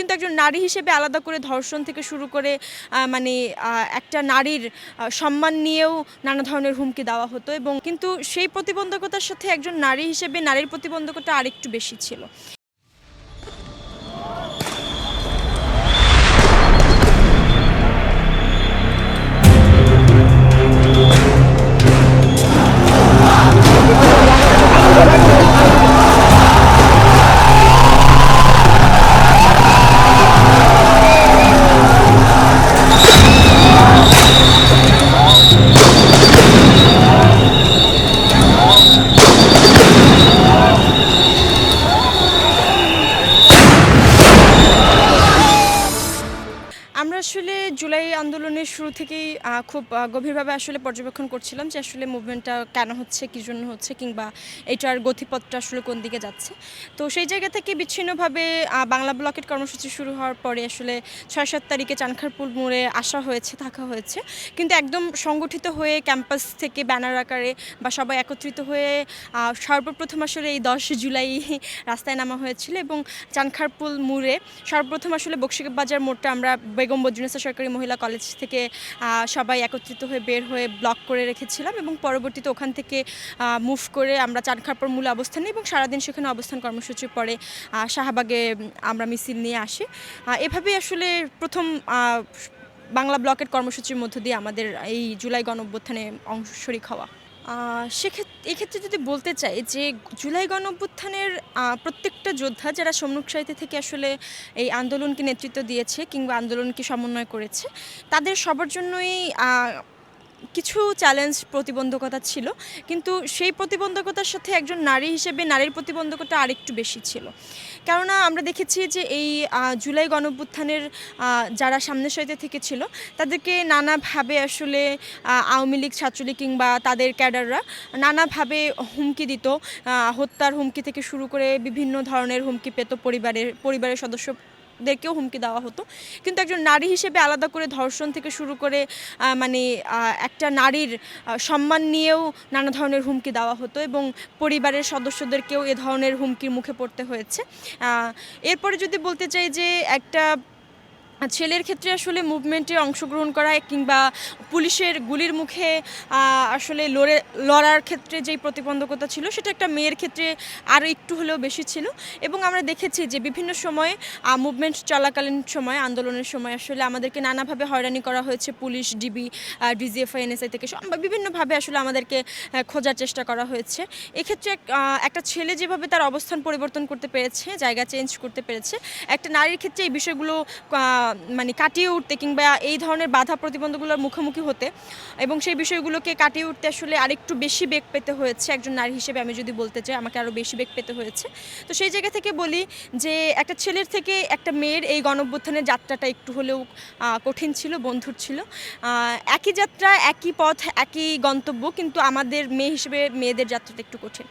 কিন্তু একজন নারী হিসেবে আলাদা করে ধর্ষণ থেকে শুরু করে মানে একটা নারীর সম্মান নিয়েও নানা ধরনের হুমকি দেওয়া হতো এবং কিন্তু সেই প্রতিবন্ধকতার সাথে একজন নারী হিসেবে নারীর প্রতিবন্ধকতা আরেকটু বেশি ছিল। জুলাই আন্দোলনের শুরু থেকেই খুব গভীরভাবে আসলে পর্যবেক্ষণ করছিলাম যে আসলে মুভমেন্টটা কেন হচ্ছে, কী জন্য হচ্ছে, কিংবা এটার গতিপথটা আসলে কোন দিকে যাচ্ছে। তো সেই জায়গা থেকে বিচ্ছিন্নভাবে বাংলা ব্লকের কর্মসূচি শুরু হওয়ার পরে আসলে ছয় সাত তারিখে চানখারপুল মোড়ে আসা হয়েছে, থাকা হয়েছে। কিন্তু একদম সংগঠিত হয়ে ক্যাম্পাস থেকে ব্যানার আকারে বা সবাই একত্রিত হয়ে সর্বপ্রথম আসলে এই দশ জুলাই রাস্তায় নামা হয়েছিল এবং চানখারপুল মোড়ে সর্বপ্রথম আসলে বক্সি বাজার মোড়টা আমরা বেগম বজরুনেসা সরকারি মহিলা কলেজ থেকে সবাই একত্রিত হয়ে বের হয়ে ব্লক করে রেখেছিলাম এবং পরবর্তীতে ওখান থেকে মুভ করে আমরা চানখারপুর মূল অবস্থানে এবং সারাদিন সেখানে অবস্থান কর্মসূচি পরে শাহবাগে আমরা মিছিল নিয়ে আসি। এভাবেই আসলে প্রথম বাংলা ব্লকের কর্মসূচির মধ্য দিয়ে আমাদের এই জুলাই গণ অভ্যুত্থানে অংশ শরিক হওয়া। সেক্ষেত্রে এক্ষেত্রে যদি বলতে চাই যে জুলাই গণ অভ্যুত্থানের প্রত্যেকটা যোদ্ধা যারা সম্মুখ সাহিত্য থেকে আসলে এই আন্দোলনকে নেতৃত্ব দিয়েছে কিংবা আন্দোলনকে সমন্বয় করেছে, তাদের সবার জন্যই কিছু চ্যালেঞ্জ প্রতিবন্ধকতা ছিল কিন্তু সেই প্রতিবন্ধকতার সাথে একজন নারী হিসেবে নারীর প্রতিবন্ধকতা আরেকটু বেশি ছিল। কেননা আমরা দেখেছি যে এই জুলাই গণঅভ্যুত্থানের আহ, যারা সামনের সারিতে থেকে ছিল তাদেরকে নানাভাবে আসলে আওয়ামী লীগ ছাত্রলীগ কিংবা তাদের ক্যাডাররা নানাভাবে হুমকি দিত হত্যার হুমকি থেকে শুরু করে বিভিন্ন ধরনের হুমকি পেত পরিবারের পরিবারের সদস্যদেরকেও হুমকি দেওয়া হতো। কিন্তু একজন নারী হিসেবে আলাদা করে ধর্ষণ থেকে শুরু করে মানে একটা নারীর সম্মান নিয়েও নানা ধরনের হুমকি দেওয়া হতো এবং পরিবারের সদস্যদেরকেও এ ধরনের হুমকির মুখে পড়তে হয়েছে। এরপরে যদি বলতে চাই যে একটা ছেলের ক্ষেত্রে আসলে মুভমেন্টে অংশগ্রহণ করা কিংবা পুলিশের গুলির মুখে আসলে লড়ে, লড়ার ক্ষেত্রে যেই প্রতিবন্ধকতা ছিল, সেটা একটা মেয়ের ক্ষেত্রে আরও একটু হলেও বেশি ছিল। এবং আমরা দেখেছি যে বিভিন্ন সময়ে মুভমেন্ট চলাকালীন সময়, আন্দোলনের সময় আসলে আমাদেরকে নানাভাবে হয়রানি করা হয়েছে। পুলিশ ডিবি ডিজিএফআই এনএসআই থেকে বিভিন্নভাবে আসলে আমাদেরকে খোঁজার চেষ্টা করা হয়েছে। এক্ষেত্রে একটা ছেলে যেভাবে তার অবস্থান পরিবর্তন করতে পেরেছে, জায়গা চেঞ্জ করতে পেরেছে, একটা নারীর ক্ষেত্রে এই বিষয়গুলো মানে কাটিয়ে উঠতে কিংবা এই ধরনের বাধা প্রতিবন্ধকগুলোর মুখোমুখি হতে এবং সেই বিষয়গুলোকে কাটিয়ে উঠতে আসলে আরেকটু বেশি বেগ পেতে হয়েছে একজন নারী হিসেবে, আমি যদি বলতে চাই, আমাকে আরও বেশি বেগ পেতে হয়েছে। তো সেই জায়গা থেকে বলি যে একটা ছেলের থেকে একটা মেয়ের এই গণঅভ্যুত্থানের যাত্রাটা একটু হলেও কঠিন ছিল, বন্ধুর ছিল। একই যাত্রা, একই পথ, একই গন্তব্য, কিন্তু আমাদের মেয়ে হিসেবে মেয়েদের যাত্রাটা একটু কঠিন।